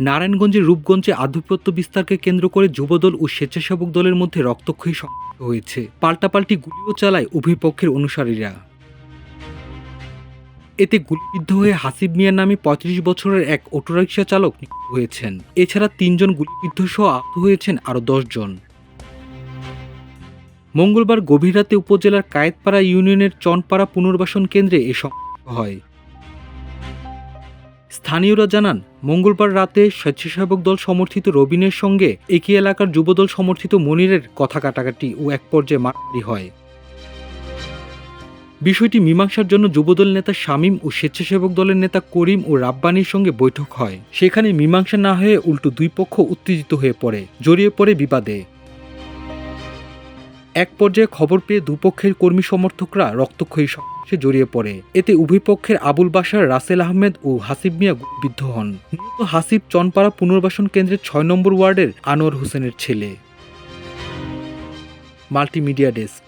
নারায়ণগঞ্জের রূপগঞ্জে আধিপত্য বিস্তারকে কেন্দ্র করে যুবদল ও স্বেচ্ছাসেবক দলের মধ্যে রক্তক্ষয়ী হয়েছে। পাল্টাপাল্টি গুলিও চালায় উভয় পক্ষের অনুসারীরা। এতে গুলিবিদ্ধ হয়ে হাসিব মিয়ার নামে পঁয়ত্রিশ বছরের এক অটোরিকশা চালক হয়েছেন। এছাড়া তিনজন গুলিবিদ্ধ সহ আহত হয়েছেন আরও জন মঙ্গলবার গভীর রাতে উপজেলার কায়েতপাড়া ইউনিয়নের চনপাড়া পুনর্বাসন কেন্দ্রে এ হয়। স্থানীয়রা জানান, মঙ্গলবার রাতে স্বেচ্ছাসেবক দল সমর্থিত রবিনের সঙ্গে একই এলাকার যুবদল সমর্থিত মনিরের কথা কাটাকাটি ও এক পর্যায়ে মারামারি হয়। বিষয়টি মীমাংসার জন্য যুবদল নেতা শামীম ও স্বেচ্ছাসেবক দলের নেতা করিম ও রাব্বানির সঙ্গে বৈঠক হয়। সেখানে মীমাংসা না হয়ে উল্টো দুই পক্ষ উত্তেজিত হয়ে পড়ে, জড়িয়ে পড়ে বিবাদে। এক পর্যায়ে খবর পেয়ে দুপক্ষের কর্মী সমর্থকরা রক্তক্ষয়ী সংঘর্ষে জড়িয়ে পড়ে। এতে উভয় পক্ষের আবুল বাসার রাসেল আহমেদ ও হাসিব মিয়া বিদ্ধ হন। হাসিব চনপাড়া পুনর্বাসন কেন্দ্রের ছয় নম্বর ওয়ার্ডের আনোয়ার হোসেনের ছেলে। Multimedia desk.